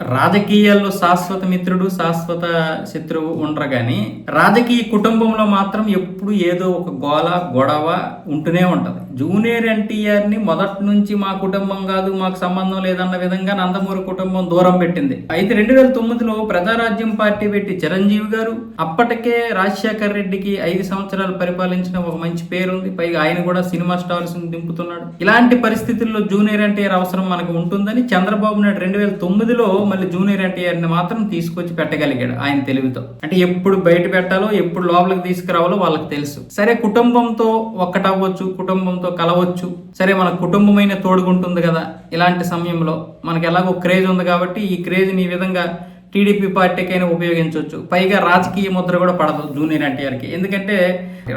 రాజకీయాల్లో శాశ్వత మిత్రుడు శాశ్వత శత్రువు ఉండరు కానీ రాజకీయ కుటుంబంలో మాత్రం ఎప్పుడు ఏదో ఒక గోల గొడవ ఉంటూనే ఉంటుంది. జూనియర్ ఎన్టీఆర్ని మొదటి నుంచి మా కుటుంబం కాదు మాకు సంబంధం లేదన్న విధంగా నందమూరి కుటుంబం దూరం పెట్టింది. అయితే రెండు వేల తొమ్మిదిలో ప్రజారాజ్యం పార్టీ పెట్టి చిరంజీవి గారు అప్పటికే రాజశేఖర్ రెడ్డికి ఐదు సంవత్సరాలు పరిపాలించిన ఒక మంచి పేరుంది. పైగా ఆయన కూడా సినిమా స్టార్స్ దింపుతున్నాడు. ఇలాంటి పరిస్థితుల్లో జూనియర్ ఎన్టీఆర్ అవసరం మనకు ఉంటుందని చంద్రబాబు నాయుడు రెండు వేల తొమ్మిదిలో మళ్ళీ జూనియర్ ఎన్టీఆర్ని మాత్రం తీసుకొచ్చి పెట్టగలిగాడు ఆయన తెలివితో. అంటే ఎప్పుడు బయట పెట్టాలో ఎప్పుడు లోపలికి తీసుకురావాలో వాళ్ళకి తెలుసు. సరే కుటుంబంతో ఒక్కటవ్వచ్చు కుటుంబంతో కలవచ్చు. సరే మన కుటుంబమైన తోడుగుంటుంది కదా ఇలాంటి సమయంలో. మనకి ఎలాగో క్రేజ్ ఉంది కాబట్టి ఈ క్రేజ్ని ఈ విధంగా టీడీపీ పార్టీకైనా ఉపయోగించవచ్చు. పైగా రాజకీయ ముద్ర కూడా పడదు జూనియర్ ఎన్టీఆర్కి. ఎందుకంటే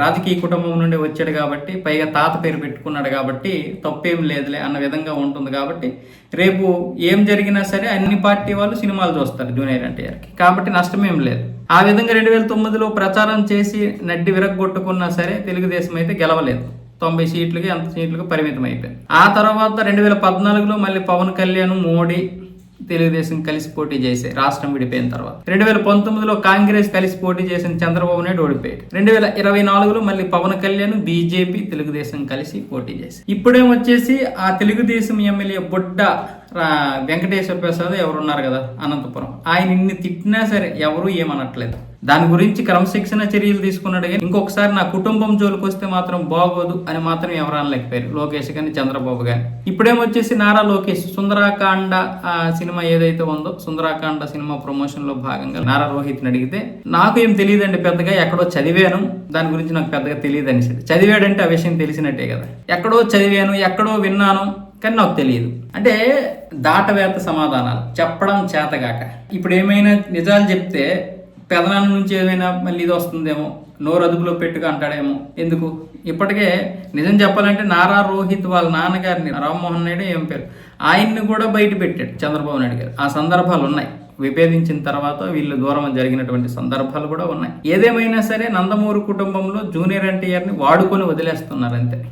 రాజకీయ కుటుంబం నుండి వచ్చాడు కాబట్టి పైగా తాత పేరు పెట్టుకున్నాడు కాబట్టి తప్పేం లేదులే అన్న విధంగా ఉంటుంది కాబట్టి రేపు ఏం జరిగినా సరే అన్ని పార్టీ వాళ్ళు సినిమాలు చూస్తారు జూనియర్ ఎన్టీఆర్కి. కాబట్టి నష్టమేం లేదు. ఆ విధంగా రెండు వేల తొమ్మిదిలో ప్రచారం చేసి నడ్డి విరగొట్టుకున్నా సరే తెలుగుదేశం అయితే గెలవలేదు. తొంభై సీట్లకి అంత సీట్లకు పరిమితం అయిపోయింది ఆ తర్వాత రెండు వేల పద్నాలుగులో మళ్ళీ పవన్ కళ్యాణ్ మోడీ తెలుగుదేశం కలిసి పోటీ చేసే రాష్ట్రం విడిపోయిన తర్వాత. రెండు వేల పంతొమ్మిదిలో కాంగ్రెస్ కలిసి పోటీ చేసిన చంద్రబాబు నాయుడు ఓడిపోయాడు. రెండు వేల ఇరవై నాలుగులో మళ్ళీ పవన్ కళ్యాణ్ బీజేపీ తెలుగుదేశం కలిసి పోటీ చేసి ఇప్పుడేమొచ్చేసి ఆ తెలుగుదేశం ఎమ్మెల్యే బుడ్డ వెంకటేశ్వర ప్రసాద్ ఎవరున్నారు కదా అనంతపురం. ఆయన ఇన్ని తిట్టినా సరే ఎవరు ఏమనట్లేదు. దాని గురించి క్రమశిక్షణ చర్యలు తీసుకున్నాడు కానీ ఇంకొకసారి నా కుటుంబం జోలికి వస్తే మాత్రం బాగోదు అని మాత్రం ఎవరు అనలేకపోయారు. లోకేష్ కానీ చంద్రబాబు కానీ ఇప్పుడేమొచ్చేసి నారా లోకేష్ సుందరాకాండ సినిమా ఏదైతే ఉందో సుందరాకాండ సినిమా ప్రమోషన్లో భాగంగా నారా రోహిత్ని అడిగితే నాకు ఏం తెలియదండి పెద్దగా ఎక్కడో చదివాను. దాని గురించి నాకు పెద్దగా తెలియదు అనేసి చదివాడంటే ఆ విషయం తెలిసినట్టే కదా. ఎక్కడో చదివాను ఎక్కడో విన్నాను కానీ నాకు తెలియదు. అంటే దాటవేత సమాధానాలు చెప్పడం చేతగాక. ఇప్పుడు ఏమైనా నిజాలు చెప్తే పెదనాన్న నుంచి ఏమైనా మళ్ళీ ఇది వస్తుందేమో నోరు అదుపులో పెట్టుకు అంటాడేమో. ఎందుకు? ఇప్పటికే నిజం చెప్పాలంటే నారా రోహిత్ వాళ్ళ నాన్నగారిని రామ్మోహన్ నాయుడు ఏం పేరు? ఆయన్ని కూడా బయట పెట్టాడు చంద్రబాబు నాయుడు గారు. ఆ సందర్భాలు ఉన్నాయి. విభేదించిన తర్వాత వీళ్ళు దూరం జరిగినటువంటి సందర్భాలు కూడా ఉన్నాయి. ఏదేమైనా సరే నందమూరి కుటుంబంలో జూనియర్ ఎన్టీఆర్ని వాడుకొని వదిలేస్తున్నారు అంతే.